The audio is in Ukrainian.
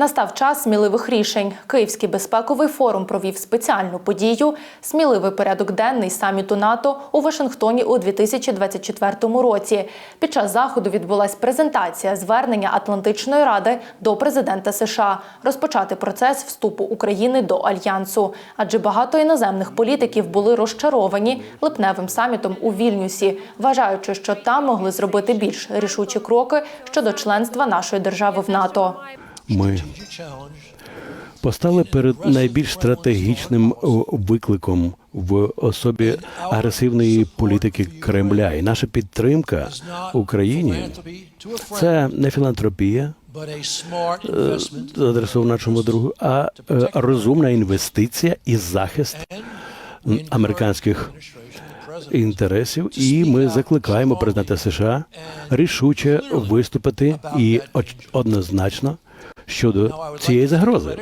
Настав час сміливих рішень. Київський безпековий форум провів спеціальну подію Сміливий порядок денний саміту НАТО у Вашингтоні у 2024 році. Під час заходу відбулась презентація звернення Атлантичної ради до президента США розпочати процес вступу України до альянсу. Адже багато іноземних політиків були розчаровані липневим самітом у Вільнюсі, вважаючи, що там могли зробити більш рішучі кроки щодо членства нашої держави в НАТО. Ми постали перед найбільш стратегічним викликом в особі агресивної політики Кремля. І наша підтримка Україні це не філантропія, е, адресована нашому другу, а е, розумна інвестиція і захист американських інтересів. І ми закликаємо президента США рішуче виступити і однозначно щодо цієї загрози.